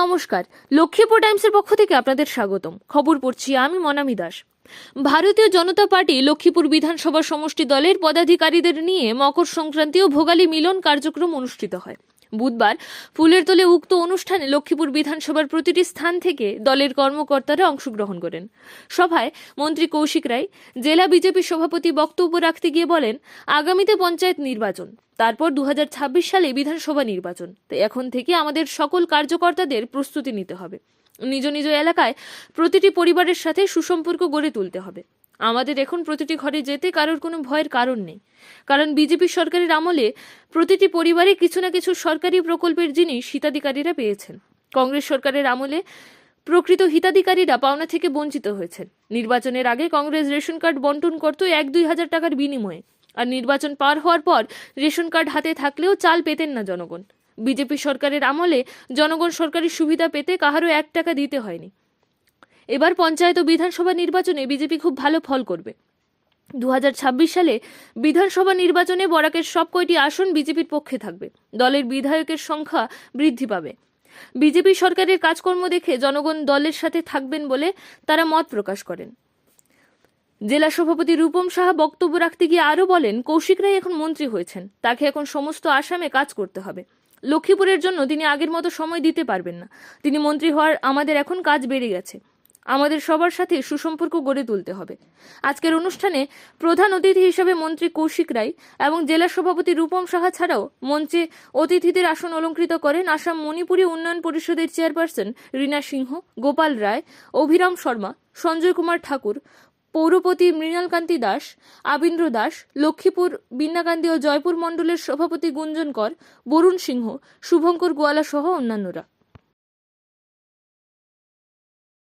নমস্কার, লক্ষ্মীপুর টাইমসের পক্ষ থেকে আপনাদের স্বাগতম। খবর পড়ছি আমি মনামি দাস। ভারতীয় জনতা পার্টি লক্ষ্মীপুর বিধানসভা সমষ্টি দলের পদাধিকারীদের নিয়ে মকর সংক্রান্তি ও ভোগালী মিলন কার্যক্রম অনুষ্ঠিত হয়। বুধবার ফুলের তোলে উক্ত অনুষ্ঠানে লক্ষ্মীপুর বিধানসভার প্রতিটি স্থান থেকে দলের কর্মকর্তারা অংশগ্রহণ করেন। সভায় মন্ত্রী কৌশিক রায়, জেলা বিজেপি সভাপতি বক্তব্য রাখতে গিয়ে বলেন, আগামীতে পঞ্চায়েত নির্বাচন, তারপর দু হাজার ছাব্বিশ সালে বিধানসভা নির্বাচন। তাই এখন থেকে আমাদের সকল কার্যকর্তাদের প্রস্তুতি নিতে হবে। নিজ নিজ এলাকায় প্রতিটি পরিবারের সাথে সুসম্পর্ক গড়ে তুলতে হবে। আমাদের এখন প্রতিটি ঘরে যেতে কারোর কোনো ভয়ের কারণ নেই। কারণ বিজেপি সরকারের আমলে প্রতিটি পরিবারে কিছু না কিছু সরকারি প্রকল্পের জিনিস হিতাধিকারীরা পেয়েছেন। কংগ্রেস সরকারের আমলে প্রকৃত হিতাধিকারীরা পাওনা থেকে বঞ্চিত হয়েছেন। নির্বাচনের আগে কংগ্রেস রেশন কার্ড বন্টন করত এক দুই হাজার টাকার বিনিময়ে। আর নির্বাচন পার হওয়ার পর রেশন কার্ড হাতে থাকলেও চাল পেতেন না জনগণ। বিজেপি সরকারের আমলে জনগণ সরকারি সুবিধা পেতে কাহারও এক টাকা দিতে হয়নি। এবার পঞ্চায়েত ও বিধানসভা নির্বাচনে বিজেপি খুব ভালো ফল করবে। দু হাজার ছাব্বিশ সালে বিধানসভা নির্বাচনে বরাকের সব কয়টি আসন বিজেপির পক্ষে থাকবে। দলের বিধায়কের সংখ্যা বৃদ্ধি পাবে। বিজেপি সরকারের কাজকর্ম দেখে জনগণ দলের সাথে থাকবেন বলে তারা মত প্রকাশ করেন। জেলা সভাপতি রূপম সাহা বক্তব্য রাখতে গিয়ে আরও বলেন, কৌশিক রায় এখন মন্ত্রী হয়েছেন। তাকে এখন সমস্ত আসামে কাজ করতে হবে। লক্ষ্মীপুরের জন্য তিনি আগের মতো সময় দিতে পারবেন না। তিনি মন্ত্রী হওয়ার আমাদের এখন কাজ বেড়ে গেছে। আমাদের সবার সাথে সুসম্পর্ক গড়ে তুলতে হবে। আজকের অনুষ্ঠানে প্রধান অতিথি হিসেবে মন্ত্রী কৌশিক রায় এবং জেলা সভাপতি রূপম সাহা ছাড়াও মঞ্চে অতিথিদের আসন অলঙ্কৃত করেন আসাম মণিপুরী উন্নয়ন পরিষদের চেয়ারপারসন রীনা সিংহ, গোপাল রায়, অভিরাম শর্মা, সঞ্জয় কুমার ঠাকুর, পৌরপতি মৃণালকান্তি দাস, আবিন্দ্র দাস, লক্ষ্মীপুর বিন্নাকান্দি ও জয়পুর মণ্ডলের সভাপতি গুঞ্জন কর, বরুণ সিংহ, শুভঙ্কর গোয়ালা সহ অন্যান্যরা।